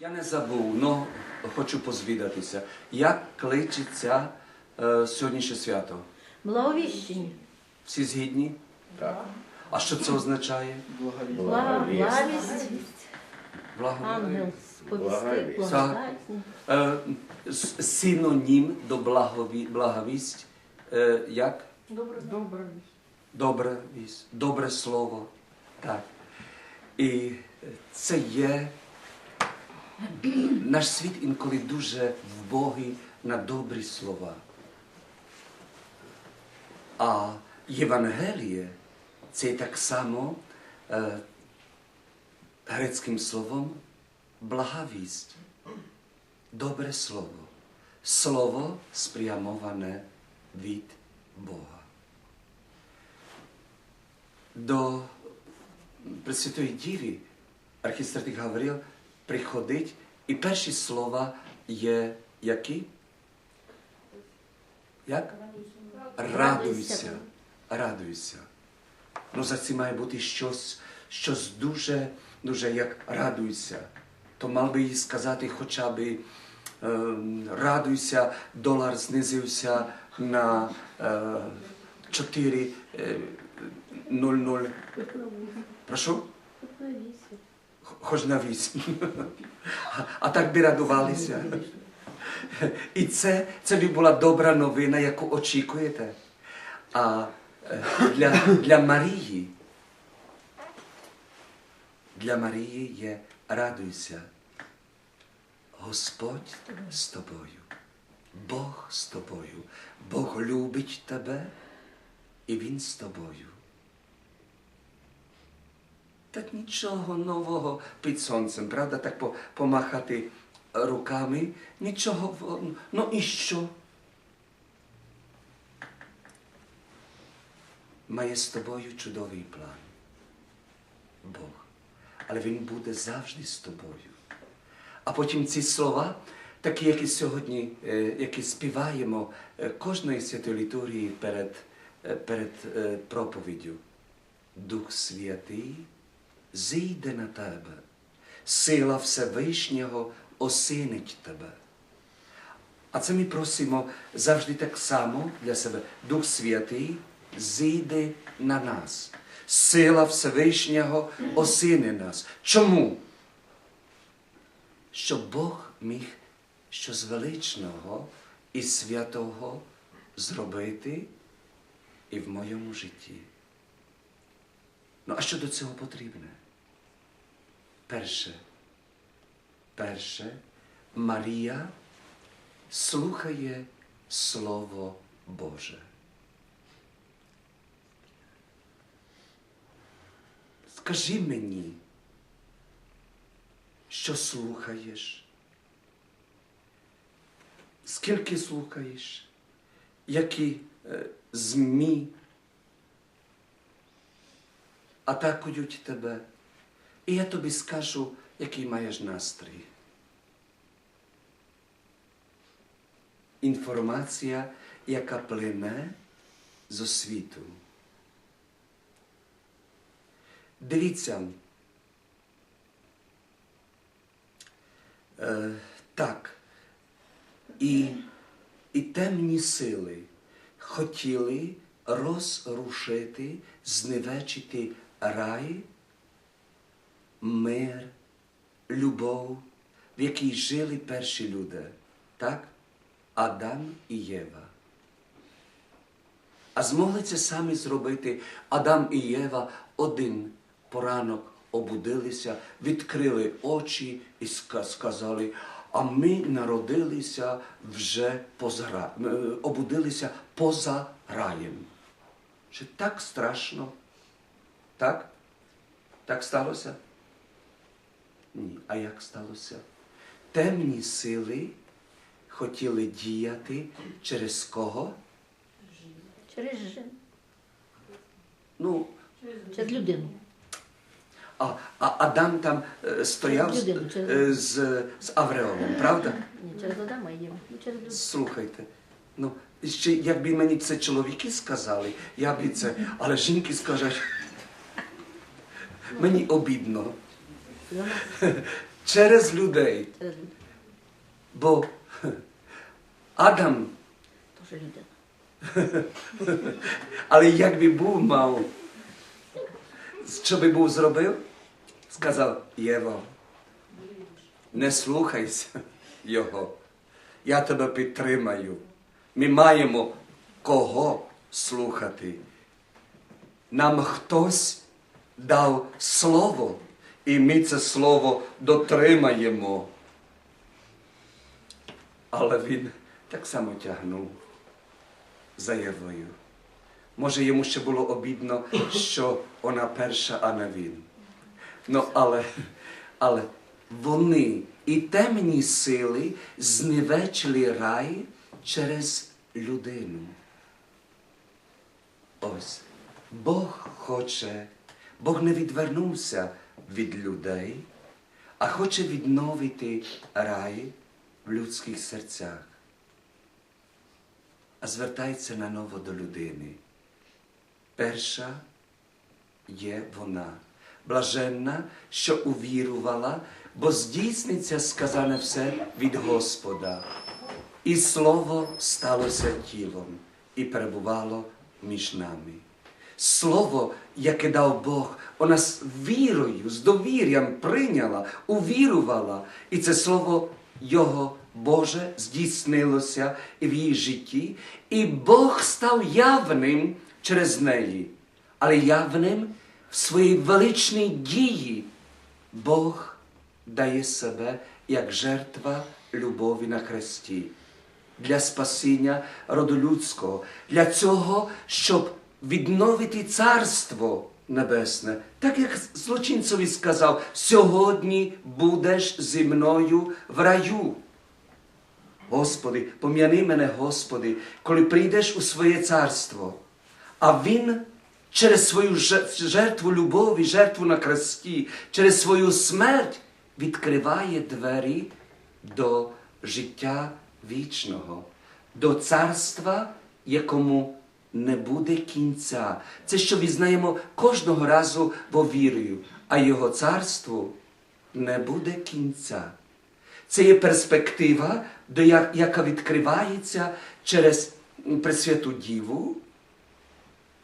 Я не забув, але хочу позвідатися. Як кличеться е, сьогоднішнє свято? Благовіщення. Всі згідні? Так. А що це означає? Благовість. Благо... Ангел сповістив, Благовість. Е, синонім до благові... благовість. Е, як? Добра вість. Добре слово. Так. І це є. Наш світ інколи дуже вбогий на добрі слова. А Євангеліє це так само е, грецьким словом благовість. Добре слово. Слово спрямоване від Бога. До Пресвятої Діві архістратик говорив, приходить, і перші слова є які? Як? Радуйся. Радуйся. Ну, за цим має бути щось, щось дуже, дуже як радуйся. То мав би їй сказати хоча б е, радуйся, долар знизився на е, 4 е, 0,0. Прошу? Хоч на 8. А так би радувалися. І це, це би була добра новина, яку очікуєте. А е, для, для Марії, для Марії є радуйся. Господь з тобою. Бог з тобою. Бог любить тебе, і Він з тобою. Так нічого нового під сонцем, правда, так по- помахати руками, нічого. Ну і що? Має з тобою чудовий план. Бог. Але Він буде завжди з тобою. А потім ці слова, такі, які сьогодні, е, які співаємо е, кожної святої е, перед е, проповіддю. Дух Святий зійде на тебе, сила Всевишнього осинить тебе. А це ми просимо завжди так само для себе. Дух Святий зійде на нас. Сила Всевишнього осине нас. Чому? Щоб Бог міг щось величного і святого зробити і в моєму житті. Ну, а що до цього потрібне? Перше, перше, Марія слухає Слово Боже. Скажи мені, що слухаєш? Скільки слухаєш? Які е, ЗМІ атакують тебе? І я тобі скажу, який маєш настрій. Інформація, яка плине з освіту. Дивіться. Е, так. І, і темні сили хотіли розрушити, зневечити рай, мир, любов, в якій жили перші люди. Так? Адам і Єва. А змогли це самі зробити Адам і Єва один поранок обудилися, відкрили очі і сказали, а ми народилися вже поза е, обудилися поза раєм. Чи так страшно? Так? Так сталося? Ні. А як сталося? Темні сили хотіли діяти через кого? Через жен. Ну, Через людину. а, а Адам там е, стояв з, Людину, через- е, з, з Авреолом, правда? Ні, через Адама і Єву. Ну, через людину. Слухайте. Ну, ще якби мені це чоловіки сказали, я б і це, але жінки скажуть, мені обідно. Через людей. Бо Адам, Теж людина. але як би був мав, що би був зробив? Сказав Єва, не слухайся його. Я тебе підтримаю. Ми маємо кого слухати. Нам хтось дав слово, і ми це слово дотримаємо. Але він так само тягнув за Євою. Може, йому ще було обідно, що вона перша, а не він. Ну, але, але вони і темні сили зневечили рай через людину. Ось Бог хоче, Бог не відвернувся від людей, а хоче відновити рай в людських серцях, а звертається наново до людини. Перша є вона, блаженна, що увірувала, бо здійсниться сказане все від Господа. І слово сталося тілом і перебувало між нами. Слово, яке дав Бог, вона з вірою, з довір'ям прийняла, увірувала. І це слово Його Боже здійснилося в її житті, і Бог став явним через неї, але явним в своїй величній дії. Бог дає себе як жертва любові на хресті для спасіння роду людського, для цього, щоб відновити царство небесне, так як злочинцеві сказав, сьогодні будеш зі мною в раю. Господи, пом'яни мене, Господи, коли прийдеш у своє царство, а Він через свою жертву любові, жертву на хресті, через свою смерть відкриває двері до життя вічного, до царства, якому не буде кінця. Це що візнаємо кожного разу бо вірою, а його царству не буде кінця. Це є перспектива, яка відкривається через Пресвяту Діву,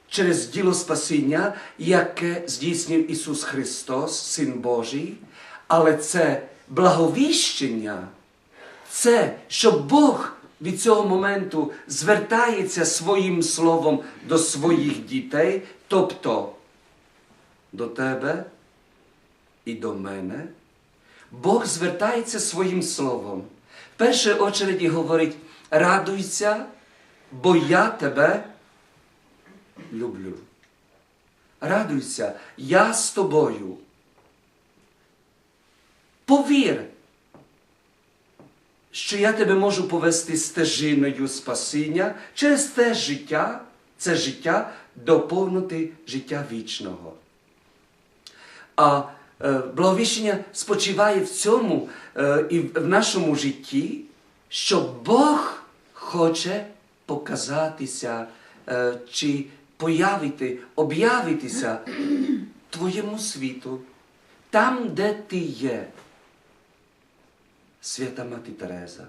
через діло спасіння, яке здійснив Ісус Христос, Син Божий, але це благовіщення, це, що Бог від цього моменту звертається своїм словом до своїх дітей, тобто до тебе і до мене. Бог звертається своїм словом. В першій очереді говорить: радуйся, бо я тебе люблю. Радуйся, я з тобою. Повір, що я тебе можу повести стежиною спасіння через те життя, це життя доповнити життя вічного. А е, благовіщення спочиває в цьому е, і в нашому житті, що Бог хоче показатися е, чи появити, об'явитися твоєму світу, там, де ти є. Свята Мати Тереза.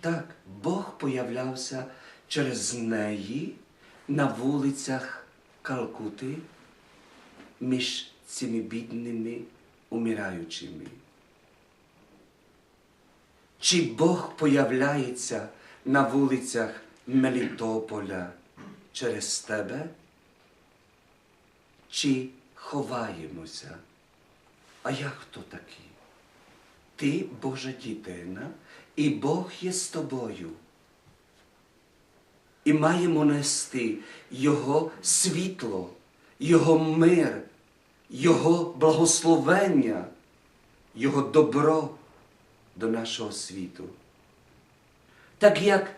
Так, Бог появлявся через неї на вулицях Калкути між цими бідними умираючими. Чи Бог появляється на вулицях Мелітополя через тебе? Чи ховаємося? А я хто такий? Ти Божа дитина, і Бог є з тобою. І маємо нести Його світло, Його мир, Його благословення, Його добро до нашого світу. Так як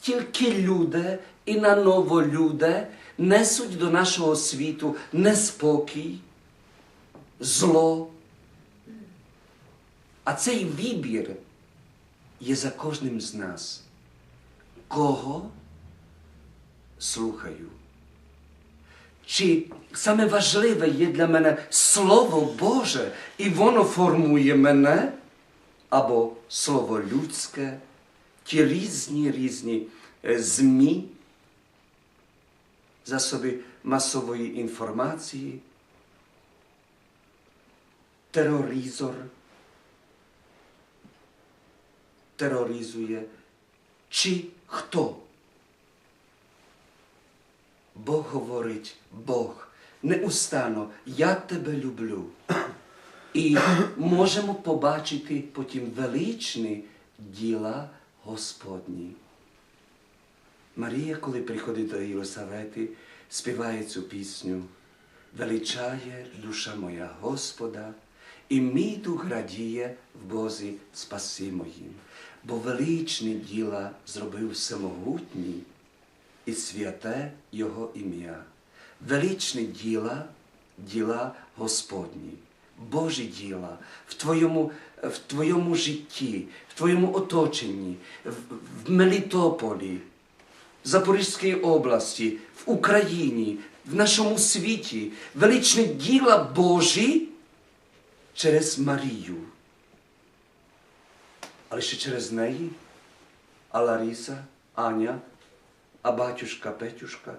тільки люди і наново люди несуть до нашого світу неспокій, зло. А цей вибір є за кожним з нас. Кого слухаю? чи саме важливе є для мене Слово Боже, і воно формує мене, або слово людське, ті різні різні е, ЗМІ, засоби масової інформації, тероризор тероризує, чи хто? Бог говорить, Бог, неустанно, я тебе люблю. І можемо побачити потім величні діла Господні. Марія, коли приходить до Єлисавети, співає цю пісню. Величає душа моя Господа, і мій дух радіє в Бозі спаси моїм, бо величні діла зробив всемогутній і святе Його ім'я. Величні діла, діла Господні, Божі діла в твоєму, в твоєму житті, в твоєму оточенні, в, в Мелітополі, в Запорізькій області, в Україні, в нашому світі, величні діла Божі через Марію. Але ще через неї, а Лариса, Аня, а батюшка Петюшка.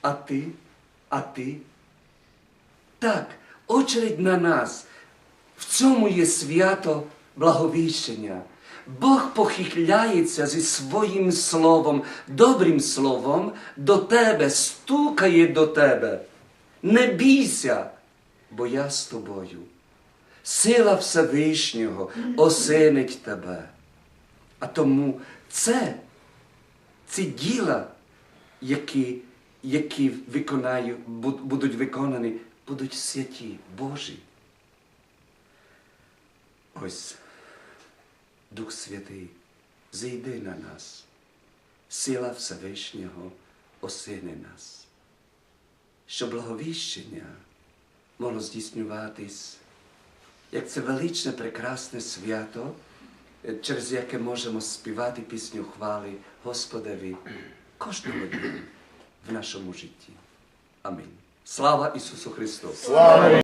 А ти, а ти. Так, очередь на нас. В цьому є свято благовіщення. Бог похихляється зі своїм словом, добрим словом до тебе, стукає до тебе. Не бійся, бо я з тобою. Сила Всевишнього осенить тебе. А тому це, ці діла, які, які виконаю, будуть виконані, будуть святі, Божі. Ось Дух Святий, зійди на нас, сила Всевишнього осини нас, щоб благовіщення могло здійснюватись, як це величне, прекрасне свято, е, через яке можемо співати пісню хвали Господеві кожного дня в нашому житті. Амінь. Слава Ісусу Христу! Слава